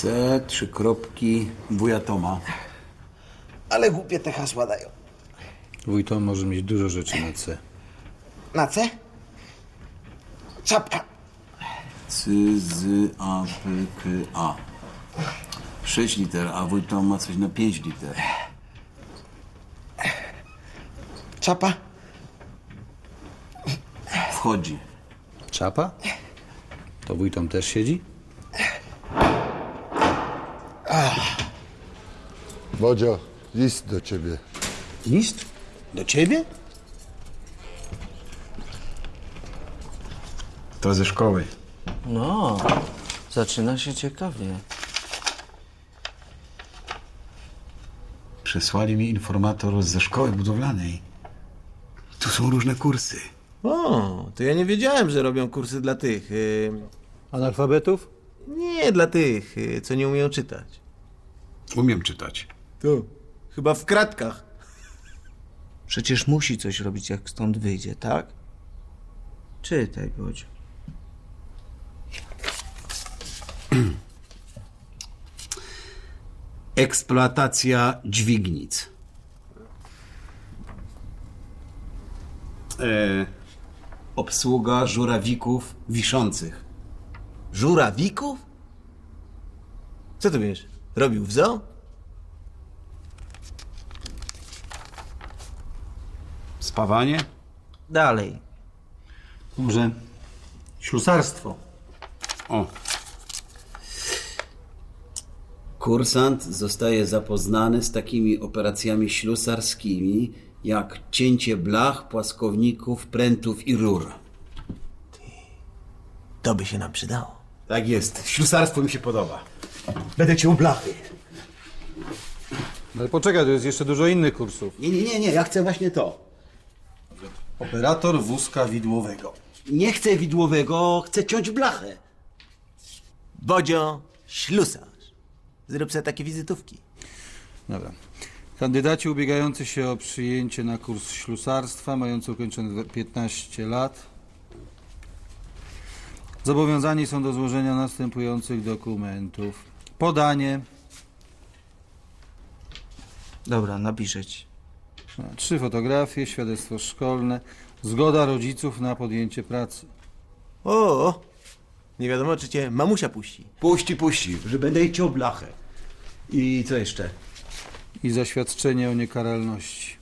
C, trzy kropki, wuja Toma. Ale głupie te hasła dają. Wójto może mieć dużo rzeczy na C. Na C? Czapka. C, Z, A, P, K, A. Sześć liter, a wuj Tom ma coś na pięć liter. Czapa. Wchodzi. Czapa? To wójtom też siedzi? Bodzio, list do ciebie. List? Do ciebie? To ze szkoły. No, zaczyna się ciekawie. Przesłali mi informator ze szkoły budowlanej. Tu są różne kursy. O, to ja nie wiedziałem, że robią kursy dla tych. y, Analfabetów? nie dla tych, y, co nie umieją czytać. Umiem czytać. Tu. Chyba w kratkach. Przecież musi coś robić, jak stąd wyjdzie, tak? Czytaj, Bodziu. Eksploatacja dźwignic. E, obsługa żurawików wiszących. Żurawików? Co ty wiesz? Robił w zoo? Spawanie. Dalej. Może ślusarstwo. O. Kursant zostaje zapoznany z takimi operacjami ślusarskimi, jak cięcie blach, płaskowników, prętów i rur. To by się nam przydało. Tak jest. Ślusarstwo mi się podoba. Będę cię blachy. Ale poczekaj, to jest jeszcze dużo innych kursów. Nie, nie, nie, nie. Ja chcę właśnie to. Operator wózka widłowego. Nie chcę widłowego, chcę ciąć blachę. Bodzio, ślusarz. Zrób sobie takie wizytówki. Dobra. Kandydaci ubiegający się o przyjęcie na kurs ślusarstwa, mający ukończone 15 lat, zobowiązani są do złożenia następujących dokumentów. Podanie, Dobra, napiszę ci. Trzy fotografie, świadectwo szkolne, zgoda rodziców na podjęcie pracy. O, nie wiadomo, czy cię mamusia puści. Puści, puści, że będę jej ciął blachę. I co jeszcze? i zaświadczenie o niekaralności.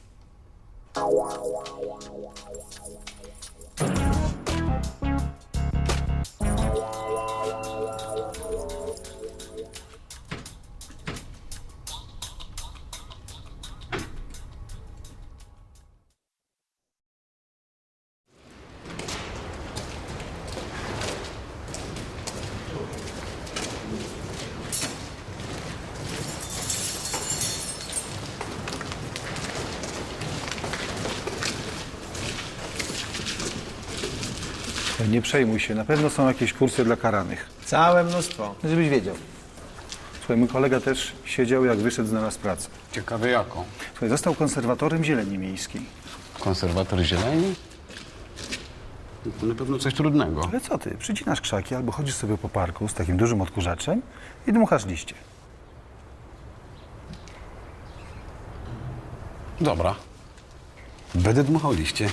Nie przejmuj się, na pewno są jakieś kursy dla karanych. Całe mnóstwo. Żebyś wiedział. Słuchaj, mój kolega też siedział, jak wyszedł, znalazł pracę. Ciekawe jaką? Słuchaj, został konserwatorem zieleni miejskiej. Konserwator zieleni? To na pewno coś trudnego. Ale co ty, przycinasz krzaki albo chodzisz sobie po parku z takim dużym odkurzaczem i dmuchasz liście. Dobra. Będę dmuchał liście.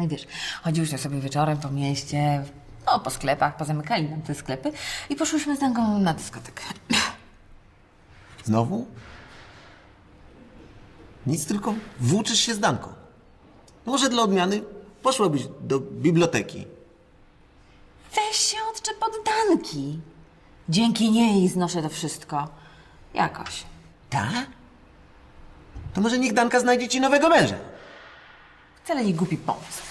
No i wiesz, chodziłyśmy sobie wieczorem po mieście, no po sklepach, pozamykali nam te sklepy i poszłyśmy z Danką na dyskotekę. Znowu? Nic, tylko włóczysz się z Danką. No Może dla odmiany poszłabyś do biblioteki. Weź się odczep od Danki. Dzięki niej znoszę to wszystko. Jakoś. Tak? To może niech Danka znajdzie ci nowego męża. Wcale nie głupi pomysł.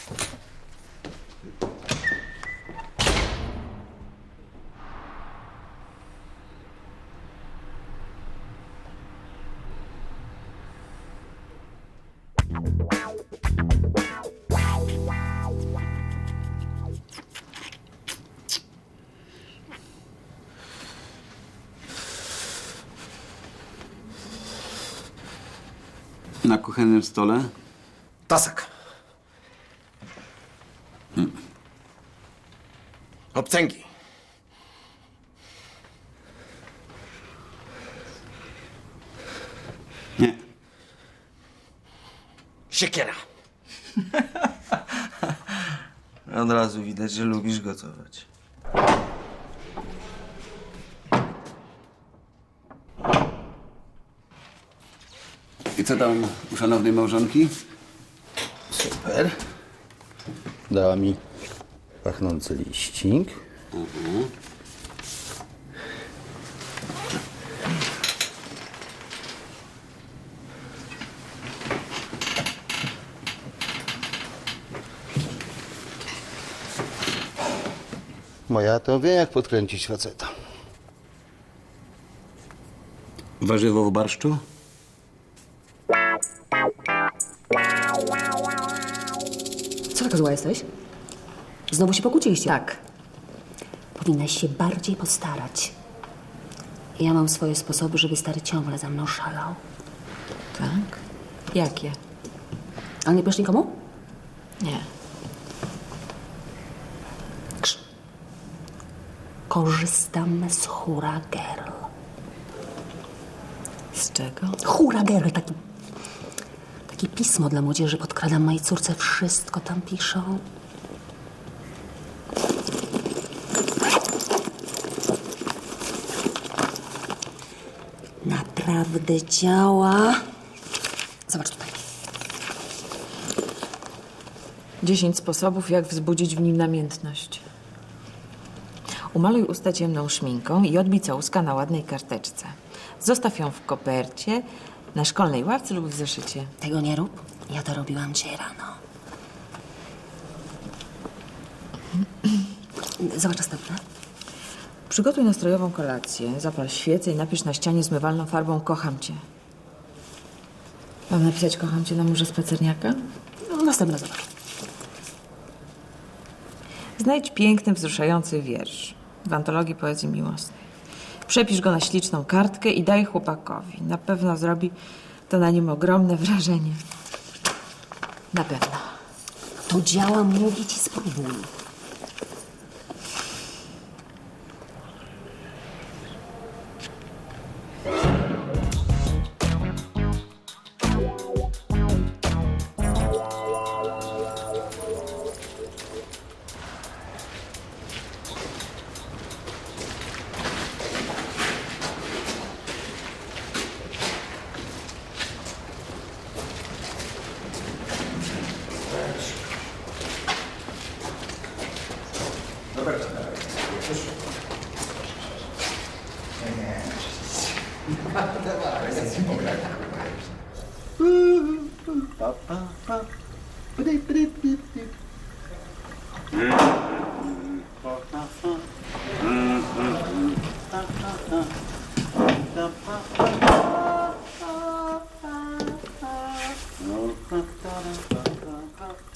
Na kuchennym stole Tasek. Obcęgi. Nie. Siekiera. Od razu widać, że lubisz gotować. I co tam u szanownej małżonki? Super. Dała mi pachnący liścik. Moja to wie, jak podkręcić faceta. Warzywo w barszczu? Zła jesteś? Znowu się pokłóciliście? Tak. Powinnaś się bardziej postarać. Ja mam swoje sposoby, żeby stary ciągle za mną szalał. Tak? Jakie? Ale nie powiesz nikomu? Nie. Krz. Korzystam z Hura Girl. Z czego? Hura Girl, taki... Takie pismo dla młodzieży. Podkradam mojej córce. Wszystko tam piszą. Naprawdę działa. Zobacz tutaj. 10 sposobów, jak wzbudzić w nim namiętność. Umaluj usta ciemną szminką i odbij całuska na ładnej karteczce. Zostaw ją w kopercie, na szkolnej ławce lub w zeszycie. Tego nie rób. Ja to robiłam dzisiaj rano. Zobacz następne. Przygotuj nastrojową kolację, zapal świecę i napisz na ścianie zmywalną farbą Kocham cię. Mam napisać Kocham cię na murze spacerniaka? No, Następne zobacz. Znajdź piękny, wzruszający wiersz w antologii poezji miłosnej. Przepisz go na śliczną kartkę i daj chłopakowi. Na pewno zrobi to na nim ogromne wrażenie. Na pewno. To działa, mówię ci, spróbuj.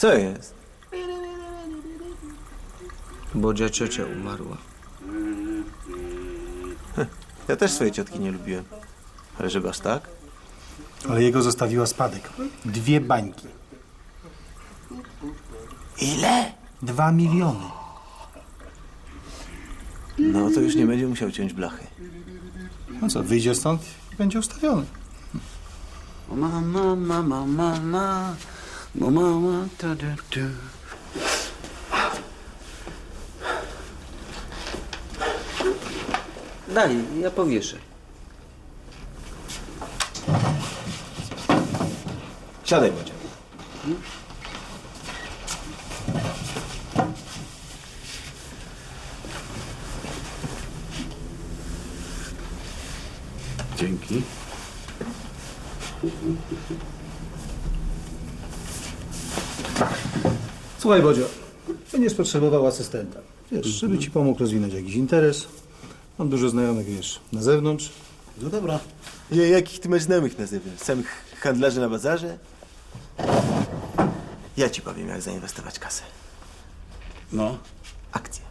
Co jest? Bodzia ciocia umarła. Ja też swojej ciotki nie lubiłem. Ale żeby aż tak? Ale jego zostawiła spadek. Dwie bańki. Ile? Dwa miliony. No to już nie będzie musiał ciąć blachy. No co, wyjdzie stąd i będzie ustawiony. O mama, mama, mama, Daj, ja powieszę. Siadaj, Bodzia. Dzięki. Słuchaj, Bodzio, będziesz potrzebował asystenta. Wiesz, żeby ci pomógł rozwinąć jakiś interes. Mam dużo znajomych, wiesz, na zewnątrz. No dobra. Ja, jakich ty masz znajomych na zewnątrz? Samych handlarzy na bazarze? Ja ci powiem, jak zainwestować kasę. No, Akcje,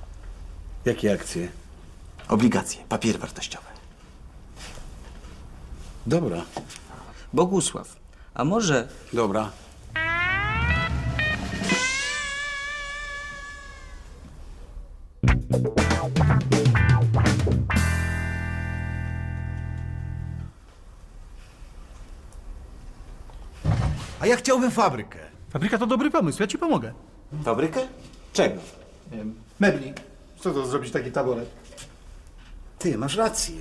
jakie akcje? obligacje, papiery wartościowe. Dobra. Bogusław, A może Dobra. A ja chciałbym fabrykę. Fabryka to dobry pomysł, ja ci pomogę. Fabrykę? Czego? Nie wiem, mebli. Co to zrobić taki taboret? Ty, masz rację.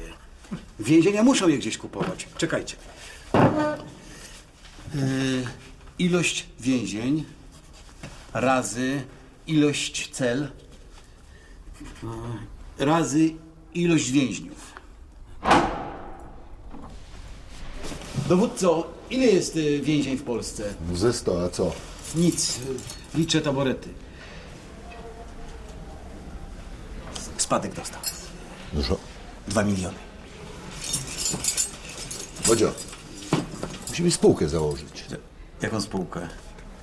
Więzienia muszą je gdzieś kupować. Czekajcie. Yy, ilość więzień razy ilość cel razy ilość więźniów. Dowódco, ile jest y, więzień w Polsce? Ze sto, a co? Nic. y, Liczę taborety. Spadek dostał. Dużo. Dwa miliony. Wodzio, musimy spółkę założyć. Jaką spółkę?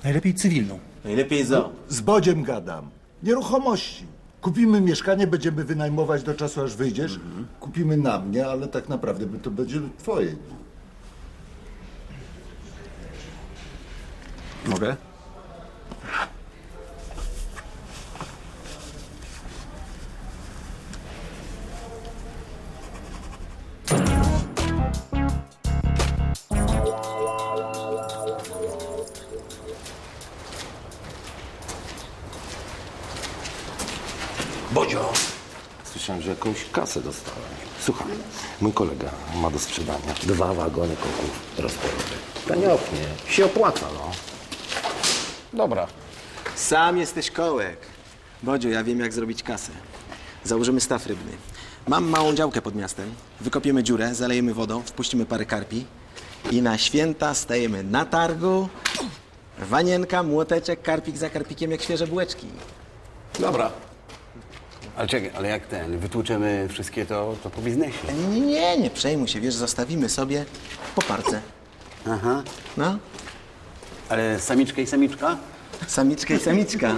Najlepiej cywilną. Najlepiej za. Z Bodziem gadam. Nieruchomości. Kupimy mieszkanie, będziemy wynajmować do czasu, aż wyjdziesz. Kupimy na mnie, ale tak naprawdę to będzie twoje. Mogę? Że jakąś kasę dostałem. Słuchaj, mój kolega ma do sprzedania dwa wagony koków rozporowych. Taniopnie. Się opłaca, no. Dobra. Sam jesteś kołek. Bodzio, ja wiem jak zrobić kasę. Założymy staw rybny. Mam małą działkę pod miastem. Wykopiemy dziurę, zalejemy wodą, wpuścimy parę karpi i na święta stajemy na targu. Wanienka, młoteczek, karpik za karpikiem jak świeże bułeczki. Dobra. Ale czekaj, ale jak ten, wytłuczemy wszystkie to, to po biznesie. Nie, nie, nie, nie przejmuj się, wiesz, zostawimy sobie po parce. Aha. No, Ale samiczka i samiczka? samiczka i samiczka.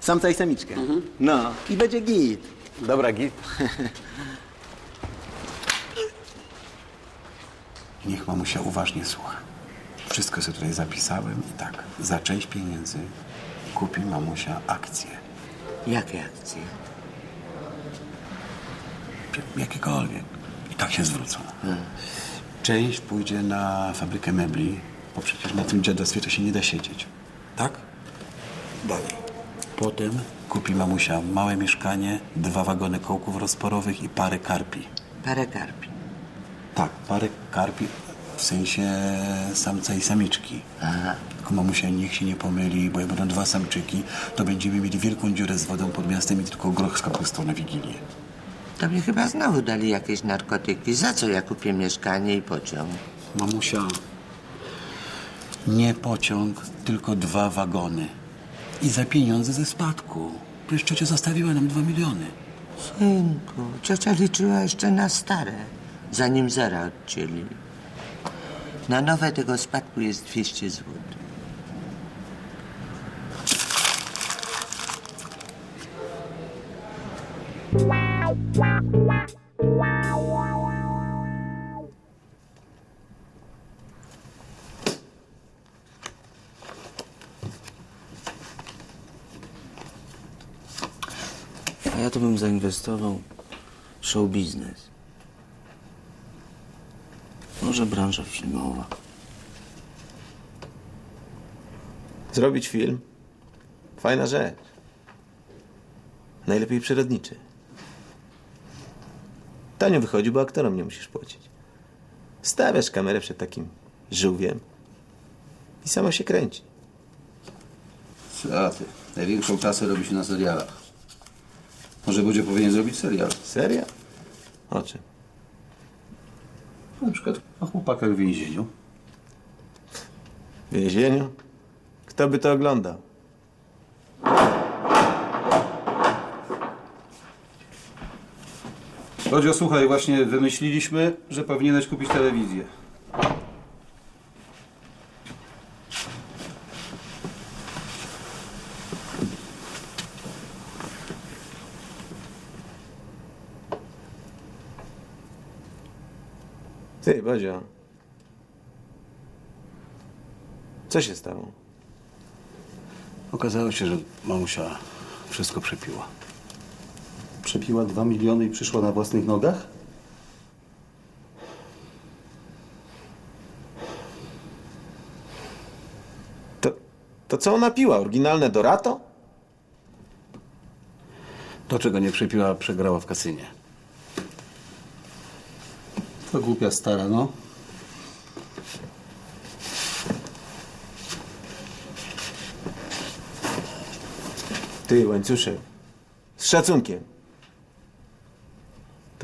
Samca i samiczkę. No, i będzie git. Dobra, git. Niech mamusia uważnie słucha. Wszystko sobie tutaj zapisałem i tak, za część pieniędzy kupi mamusia akcje. jakie akcje? Jakiekolwiek. I tak się zwrócą. Część pójdzie na fabrykę mebli, bo przecież na tym dziadostwie to się nie da siedzieć. Tak? Dalej. Potem kupi mamusia małe mieszkanie, dwa wagony kołków rozporowych i parę karpi. Parę karpi. Tak, parę karpi w sensie samca i samiczki. Tylko mamusia niech się nie pomyli, bo jak będą dwa samczyki, to będziemy mieli wielką dziurę z wodą pod miastem i tylko groch z kapustą na Wigilię. Tobie chyba znowu dali jakieś narkotyki. Za co ja kupię mieszkanie i pociąg? Mamusia, nie pociąg, tylko dwa wagony. I za pieniądze ze spadku. Przecież ciocia zostawiła nam dwa miliony. Synku, ciocia liczyła jeszcze na stare, zanim zera odcięli. Na nowe tego spadku jest 200 zł. A ja to bym zainwestował w show biznes. Może branża filmowa. Zrobić film? Fajna rzecz. Najlepiej przyrodniczy. Tanio wychodzi, bo aktorom nie musisz płacić. Stawiasz kamerę przed takim żółwiem i samo się kręci. Co ty? Największą kasę robi się na serialach. Może Bodzio powinien zrobić serial? Serio? O czym? Na przykład o chłopakach w więzieniu. W więzieniu? Kto by to oglądał? Bodzio, słuchaj, właśnie wymyśliliśmy, że powinieneś kupić telewizję. Ty, Bodzio. Co się stało? Okazało się, że mamusia wszystko przepiła. Przepiła dwa miliony i przyszła na własnych nogach? To, to co ona piła? Oryginalne Dorato? To, czego nie przepiła, przegrała w kasynie. To głupia stara, no. Ty, łańcuszek. Z szacunkiem.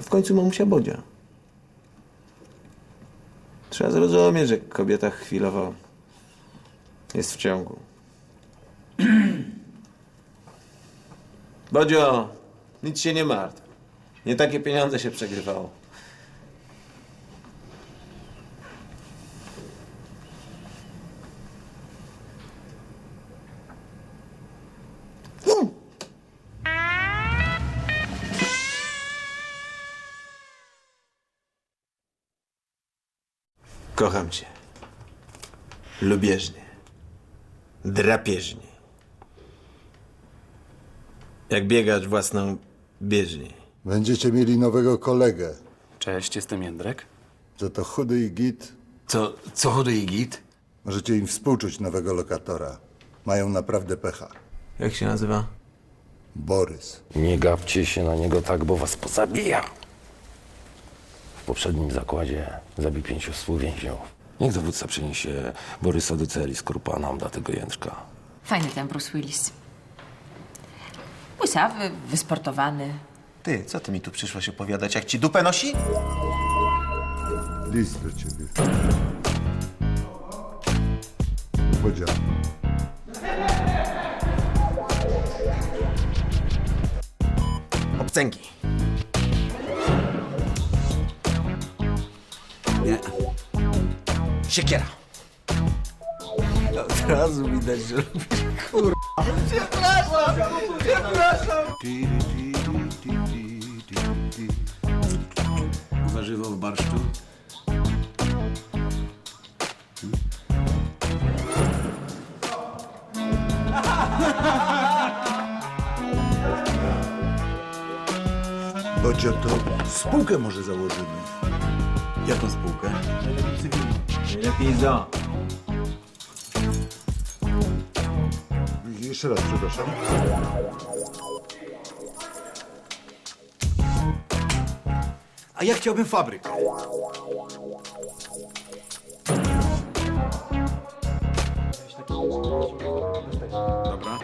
To w końcu mamusia Bodzia. Trzeba zrozumieć, że kobieta chwilowo jest w ciągu. Bodzio, nic się nie martw. Nie takie pieniądze się przegrywało. Kocham cię. Lubieżnie. Drapieżnie. Jak biegacz własną bieżnię. Będziecie mieli nowego kolegę. Cześć, jestem Jędrek. Że to chudy i git. Co, co chudy i git? Możecie im współczuć nowego lokatora. Mają naprawdę pecha. Jak się nazywa? Borys. Nie gapcie się na niego tak, bo was pozabija. W poprzednim zakładzie zabił pięciu współwięźniów. Niech dowódca przyniesie Borysa do celi, skorupa nam da tego Jędrka. Fajny ten Bruce Willis. Łysawy, wysportowany. Ty, co ty mi tu przyszłaś opowiadać, jak ci dupę nosi? List do ciebie. Bodzia. Obcęgi. Siekiera. Od razu widać, że Warzywo w barszczu. Bodzio, to spółkę może założymy. Jaką spółkę? Lepiej za. Jeszcze raz, przepraszam. A ja chciałbym fabrykę. Dobra.